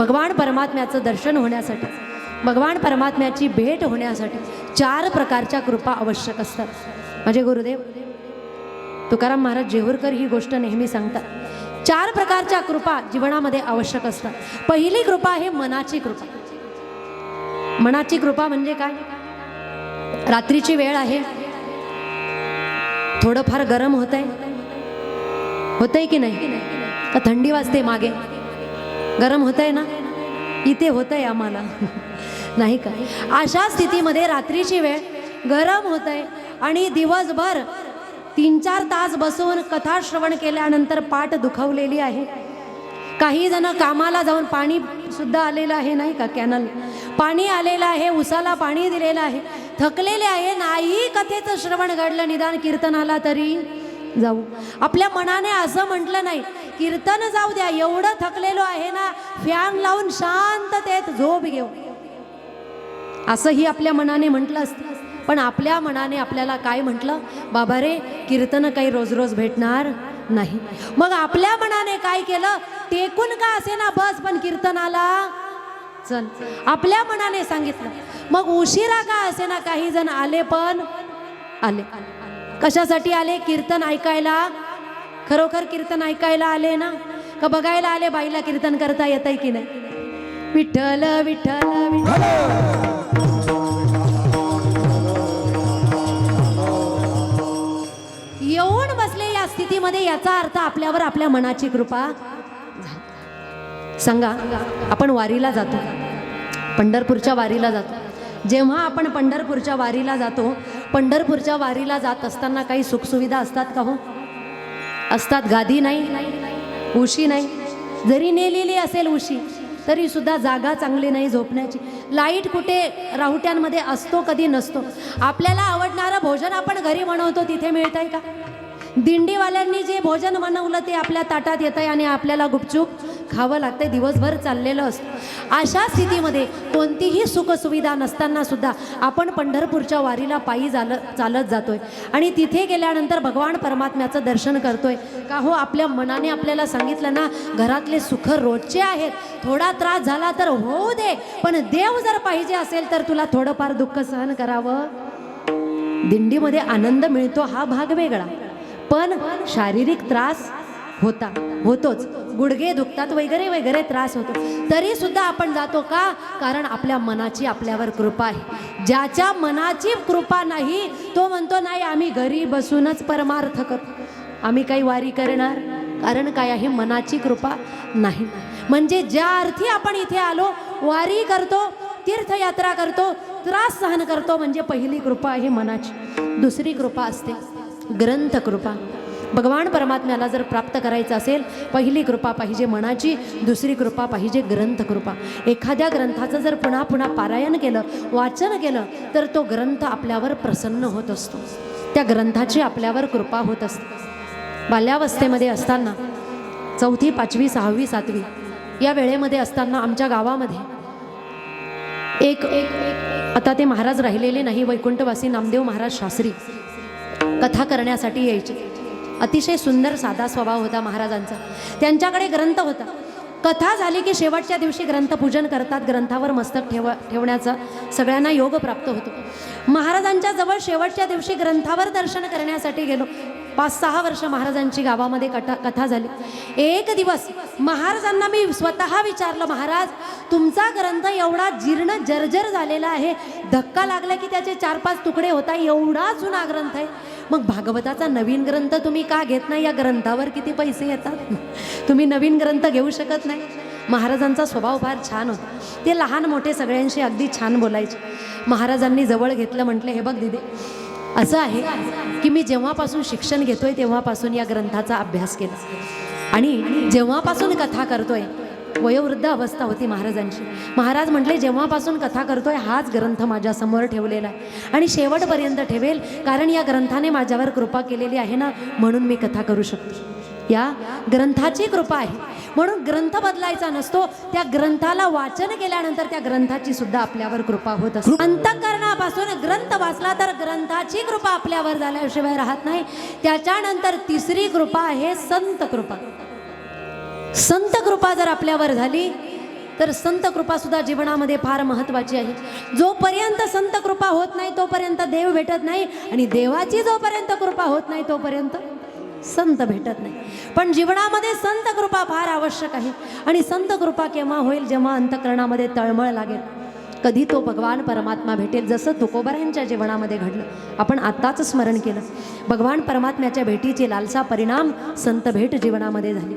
भगवान परमात्म्याचं दर्शन होण्यासाठी भगवान परमात्म्याची भेट होण्यासाठी चार प्रकारच्या कृपा आवश्यक असतात. माझे गुरुदेव तुकाराम महाराज जेहूरकर ही गोष्ट नेहमी सांगतात. चार प्रकारच्या कृपा जीवनामध्ये आवश्यक असतात. पहिली कृपा आहे मनाची कृपा. मनाची कृपा म्हणजे काय? रात्रीची वेळ आहे. थोडंफार गरम होत आहे होतंय की नाही? का थंडी वाजते मागे? गरम होत आहे ना? इथे होत आहे आम्हाला. नाही का? अशा स्थितीमध्ये रात्रीची वेळ गरम होत आहे आणि दिवसभर तीन चार तास बसून कथा श्रवण केल्यानंतर पाठ दुखावलेली आहे. काही जण कामाला जाऊन पाणी सुद्धा आलेलं आहे नाही का? कॅनल. पाणी आलेलं आहे उसाला पाणी दिलेलं आहे. थकलेले आहे नाही कथेचं श्रवण घडलं निदान कीर्तनाला तरी जाऊ. आपल्या मनाने असं म्हटलं नाही कीर्तन जाऊ द्या एवढं थकलेलो आहे ना फॅन लावून शांततेत झोप घेऊ. असंही आपल्या मनाने म्हटलं असतं. पण आपल्या मनाने आपल्याला काय म्हटलं? बाबा रे कीर्तन काही रोज रोज भेटणार नाही. मग आपल्या मनाने काय केलं? टेकून का असे ना बस पण कीर्तनाला? चल. आपल्या मनाने सांगितलं. मग उशिरा का असे ना काही जण आले पण? आले. कशासाठी आले? कीर्तन ऐकायला? खरोखर कीर्तन ऐकायला आले ना? का बघायला आले बाईला कीर्तन करता येत की नाही? विठ्ठल विठ्ठल विठ्ठल. येऊन बसले या स्थितीमध्ये याचा अर्थ आपल्यावर आपल्या मनाची कृपा सांगा आपण वारीला जातो. पंढरपूरच्या वारीला जातो. जेव्हा आपण पंढरपूरच्या वारीला जातो पंढरपूरच्या वारीला जात असताना काही सुखसुविधा असतात का हो? असतात गादी नाही उशी नाही. जरी नेलेली असेल उशी तरी सुद्धा जागा चांगली नाही झोपण्याची. लाइट कुठे राहुट्यांमध्ये असतो कधी नसतो. आपल्याला आवडणारं भोजन आपण घरी बनवतो तिथे मिळत आहे का? दिंडीवाल्यांनी जे भोजन बनवलं ते आपल्या ताटात येत आहे आणि आपल्याला गुपचूप खावं लागतंय दिवसभर चाललेलं असतं. अशा स्थितीमध्ये कोणतीही सुखसुविधा नसताना सुद्धा आपण पंढरपूरच्या वारीला पायी झालं चालत जातोय. आणि तिथे गेल्यानंतर भगवान परमात्म्याचं दर्शन करतोय. का हो आपल्या मनाने आपल्याला सांगितलं ना घरातले सुख रोजचे आहेत. थोडा त्रास झाला तर होऊ दे पण देव जर पाहिजे असेल तर तुला थोडंफार दुःख सहन करावं. दिंडीमध्ये आनंद मिळतो हा भाग वेगळा. पण शारीरिक त्रास होता. होतोच. गुडघे दुखतात वगैरे वगैरे त्रास होतो. तरी सुद्धा आपण जातो का? कारण आपल्या मनाची आपल्यावर कृपा आहे. ज्याच्या मनाची कृपा नाही तो म्हणतो नाही आम्ही घरी बसूनच परमार्थ करतो आम्ही काही वारी करणार? कारण काय आहे? मनाची कृपा नाही. म्हणजे ज्या अर्थी आपण इथे आलो वारी करतो तीर्थयात्रा करतो त्रास सहन करतो म्हणजे पहिली कृपा आहे मनाची. दुसरी कृपा असते ग्रंथ कृपा. भगवान परमात्म्याला जर प्राप्त करायचं असेल पहिली कृपा पाहिजे मनाची दुसरी कृपा पाहिजे ग्रंथ कृपा. एखाद्या ग्रंथाचं जर पुन्हा पुन्हा पारायण केलं वाचन केलं तर तो ग्रंथ आपल्यावर प्रसन्न होत असतो. त्या ग्रंथाची आपल्यावर कृपा होत असते. बाल्यावस्थेमध्ये असताना चौथी पाचवी सहावी सातवी या वेळेमध्ये असताना आमच्या गावामध्ये एक एक आता ते महाराज राहिलेले नाही वैकुंठवासी नामदेव महाराज शास्त्री कथा करण्यासाठी यायचे. अतिशय सुंदर साधा स्वभाव होता महाराजांचा. त्यांच्याकडे ग्रंथ होता. कथा झाली की शेवटच्या दिवशी ग्रंथपूजन करतात ग्रंथावर मस्तक ठेव ठेवण्याचा सगळ्यांना योग प्राप्त होतो. महाराजांच्या जवळ शेवटच्या दिवशी ग्रंथावर दर्शन करण्यासाठी गेलो. पाच सहा वर्ष महाराजांची गावामध्ये कथा कथा झाली. एक दिवस महाराजांना मी स्वतः विचारलं महाराज तुमचा ग्रंथ एवढा जीर्ण जर्जर झालेला आहे. धक्का लागला की त्याचे चार पाच तुकडे होता. एवढा जुना ग्रंथ आहे. मग भागवताचा नवीन ग्रंथ तुम्ही का घेत नाही? या ग्रंथावर किती पैसे येतात? तुम्ही नवीन ग्रंथ घेऊ शकत नाही. महाराजांचा स्वभाव फार छान होता. ते लहान मोठे सगळ्यांशी अगदी छान बोलायचे. महाराजांनी जवळ घेतलं म्हटलं हे बघ दिदे असं आहे की मी जेव्हापासून शिक्षण घेतोय तेव्हापासून या ग्रंथाचा अभ्यास केला. आणि जेव्हापासून कथा करतोय वयोवृद्ध अवस्था होती महाराजांची. महाराज म्हटले जेव्हापासून कथा करतोय हाच ग्रंथ माझ्यासमोर ठेवलेला आहे. आणि शेवटपर्यंत ठेवेल कारण या ग्रंथाने माझ्यावर कृपा केलेली आहे ना म्हणून मी कथा करू शकते. या ग्रंथाची कृपा आहे. म्हणून ग्रंथ बदलायचा नसतो त्या ग्रंथाला वाचन केल्यानंतर त्या ग्रंथाची सुद्धा आपल्यावर कृपा होत असते. अंतकरणापासून ग्रंथ वाचला तर ग्रंथाची कृपा आपल्यावर झाल्याशिवाय राहत नाही. त्याच्यानंतर तिसरी कृपा आहे संत कृपा. संत कृपा जर आपल्यावर झाली तर संत कृपा सुद्धा जीवनामध्ये फार महत्वाची आहे. जोपर्यंत संत कृपा होत नाही तोपर्यंत देव भेटत नाही आणि देवाची जोपर्यंत कृपा होत नाही तोपर्यंत संत भेटत नाही. पण जीवनामध्ये संत कृपा फार आवश्यक आहे आणि संत कृपा केव्हा होईल जेव्हा अंतकरणामध्ये तळमळ लागेल. कधी तो भगवान परमात्मा भेटेल जसं तुकोबऱ्यांच्या जीवनामध्ये घडलं. आपण आत्ताच स्मरण केलं. भगवान परमात्म्याच्या भेटीची लालसा परिणाम संत भेट जीवनामध्ये झाली.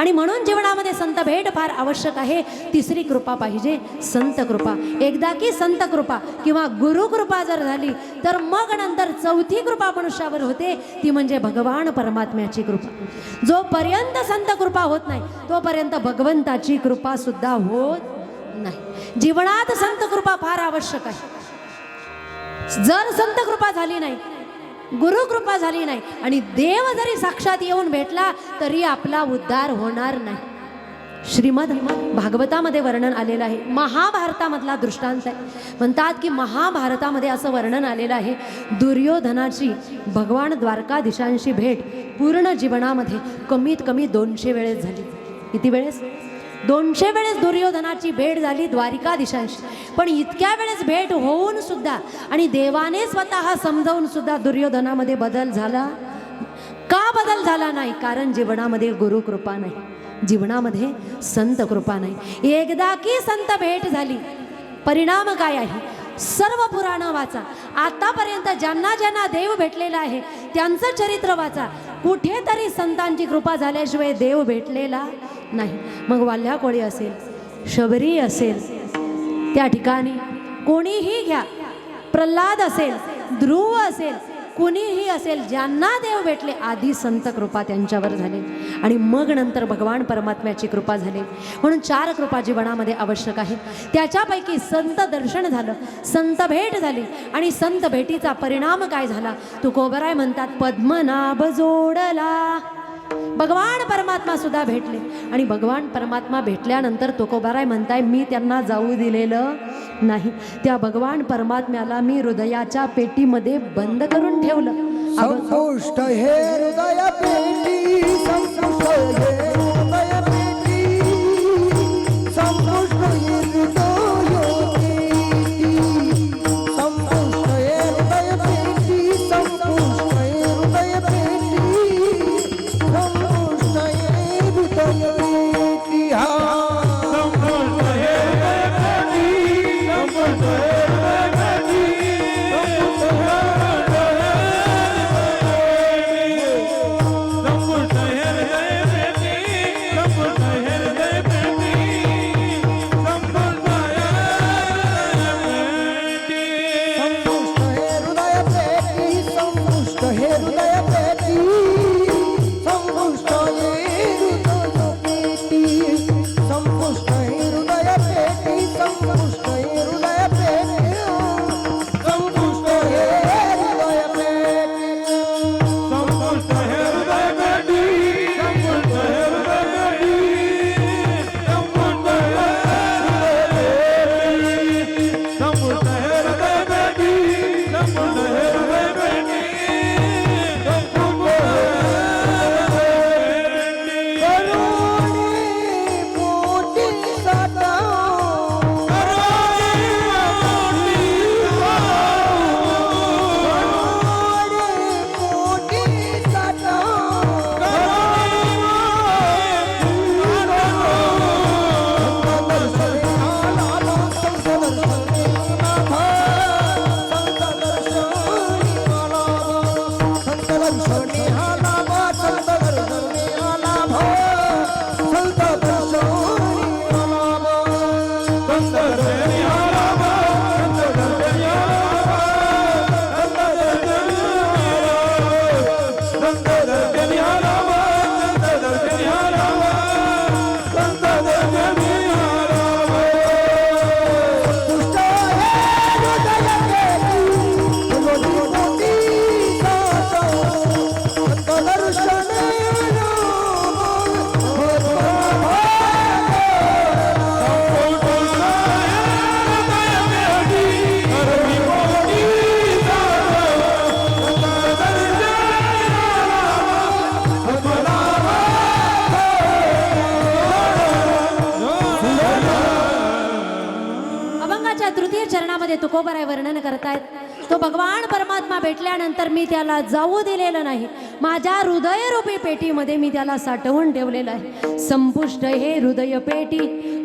आणि म्हणून जीवनामध्ये संत भेट फार आवश्यक आहे. तिसरी कृपा पाहिजे संत कृपा. एकदा की संत कृपा किंवा गुरु कृपा जर झाली तर मग नंतर चौथी कृपा मनुष्यावर होते. ती म्हणजे भगवान परमात्म्याची कृपा. जोपर्यंत संत कृपा होत नाही तोपर्यंत भगवंताची कृपा सुद्धा होत नाही. जीवनात संत कृपा फार आवश्यक आहे. जर संत कृपा झाली नाही गुरुकृपा झाली नाही. आणि देव जरी साक्षात येऊन भेटला तरी आपला उद्धार होणार नाही. श्रीमद भागवतामध्ये वर्णन आलेलं आहे. महाभारतामधला दृष्टांत आहे. म्हणतात की महाभारतामध्ये असं वर्णन आलेलं आहे दुर्योधनाची भगवान द्वारकाधीशांशी भेट पूर्ण जीवनामध्ये कमीत कमी दोनशे वेळेस झाली. किती वेळेस? दोनशे वेळेस दुर्योधनाची भेट झाली द्वारिकाधीशांशी. पण इतक्या वेळेस भेट होऊन सुद्धा आणि देवाने स्वतः समजावून सुद्धा दुर्योधनामध्ये बदल झाला? का बदल झाला नाही? कारण जीवनामध्ये गुरुकृपा नाही. जीवनामध्ये संत कृपा नाही. एकदा की संत भेट झाली परिणाम काय आहे? सर्व पुराणं वाचा. आतापर्यंत ज्यांना ज्यांना देव भेटलेला आहे त्यांचं चरित्र वाचा. कुठेतरी संतांची कृपा झाल्याशिवाय देव भेटलेला नाही. मग वाल्ह्या कोळी असेल शबरी असेल त्या ठिकाणी कोणीही घ्या. प्रल्हाद असेल ध्रुव असेल कुणीही असेल ज्यांना देव भेटले आधी संत कृपा त्यांच्यावर झाली. आणि मग नंतर भगवान परमात्म्याची कृपा झाली. म्हणून चार कृपा जीवनामध्ये आवश्यक आहे त्याच्यापैकी संत दर्शन झालं संत भेट झाली. आणि संत भेटीचा परिणाम काय झाला? तुकोबराय म्हणतात पद्मनाभ जोडला. भगवान परमात्मा सुद्धा भेटले. आणि भगवान परमात्मा भेटल्यानंतर तुकोबाराय म्हणताय मी त्यांना जाऊ दिलेलं नाही. त्या भगवान परमात्म्याला मी हृदयाच्या पेटीमध्ये बंद करून ठेवलं. अगं, हे हृदया पेटी तुकोबराय वर्णन करतायत. तो भगवान परमात्मा भेटल्यानंतर मी त्याला जाऊ दिलेलं नाही. माझ्या हृदयरूपी पेटीमध्ये मी त्याला साठवून ठेवलेलं आहे. संपुष्ट हे हृदय पेटी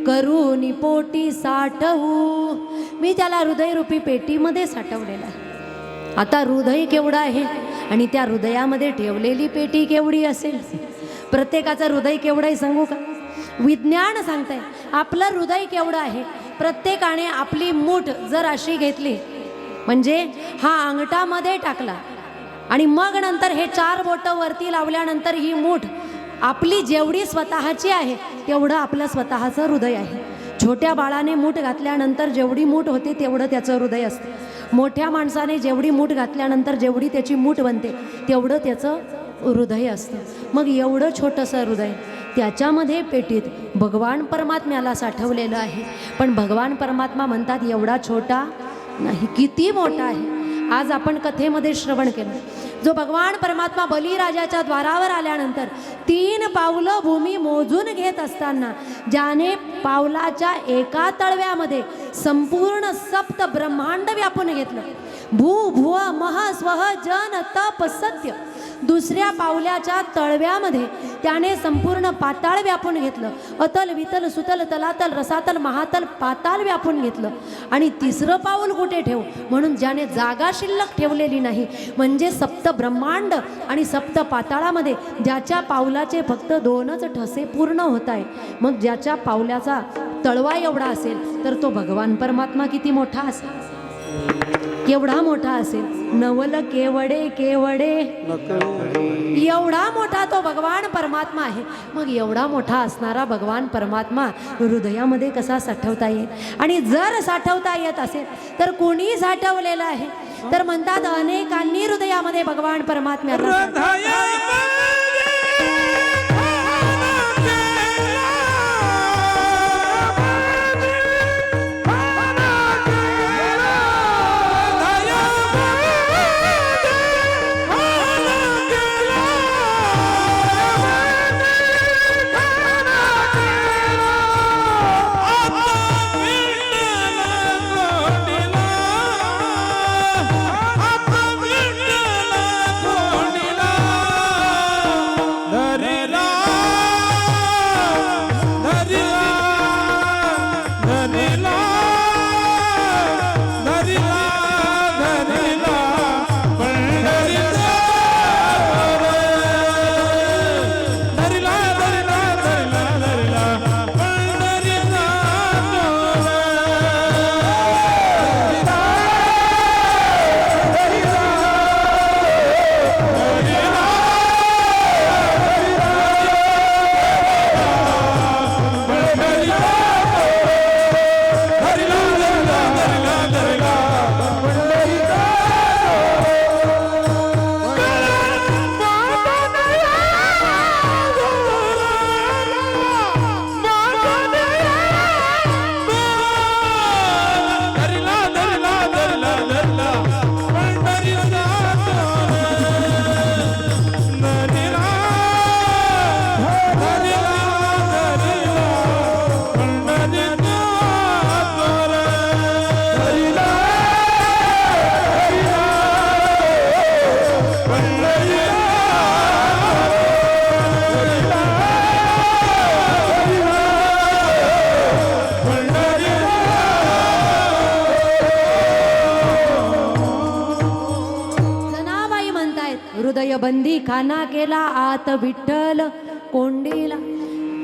करून पोटी साठवू. मी त्याला हृदयरूपी पेटीमध्ये साठवलेलं आहे. आता हृदय केवढं आहे आणि त्या हृदयामध्ये ठेवलेली पेटी केवढी असेल? प्रत्येकाचं हृदय केवढं आहे सांगू का? विज्ञान सांगतंय आपलं हृदय केवढं आहे? प्रत्येकाने आपली मूठ जर अशी घेतली म्हणजे हा अंगठामध्ये टाकला आणि मग नंतर हे चार बोटं वरती लावल्यानंतर ही मूठ आपली जेवढी स्वतःची आहे तेवढं आपलं स्वतःचं हृदय आहे. छोट्या बाळाने मूठ घातल्यानंतर जेवढी मूठ होते तेवढं त्याचं हृदय असतं. मोठ्या माणसाने जेवढी मूठ घातल्यानंतर जेवढी त्याची मूठ बनते तेवढं त्याचं हृदय असतं. मग एवढं छोटंसं हृदय त्याच्यामध्ये पेटीत भगवान परमात्म्याला साठवलेलं आहे. पण भगवान परमात्मा म्हणतात एवढा छोटा नाही किती मोठा आहे. आज आपण कथेमध्ये श्रवण केलं. जो भगवान परमात्मा बलिराजाच्या द्वारावर आल्यानंतर तीन पावलं भूमी मोजून घेत असताना ज्याने पावलाच्या एका तळव्यामध्ये संपूर्ण सप्त ब्रह्मांड व्यापून घेतलं. भू भुव मह स्वह जन तप सत्य. दुसऱ्या पावल्याच्या तळव्यामध्ये त्याने संपूर्ण पाताळ व्यापून घेतलं. अतल वितल सुतल तलातल रसातल महातल पाताल व्यापून घेतलं. आणि तिसरं पाऊल कुठे ठेव? म्हणून ज्याने जागा शिल्लक ठेवलेली नाही म्हणजे सप्त ब्रह्मांड आणि सप्त पाताळामध्ये ज्याच्या पावलाचे फक्त दोनच ठसे पूर्ण होत आहे मग ज्याच्या पावल्याचा तळवा एवढा असेल तर तो भगवान परमात्मा किती मोठा असेल? केवढा मोठा असेल. नवल केवडे केवडे. एवढा मोठा तो भगवान परमात्मा आहे. मग एवढा मोठा असणारा भगवान परमात्मा हृदयामध्ये कसा साठवता येईल? आणि जर साठवता येत असेल तर कोणी साठवलेलं आहे? तर म्हणतात अनेकांनी हृदयामध्ये भगवान परमात्म्या गाना केला आत विठ्ठल कोंडीला.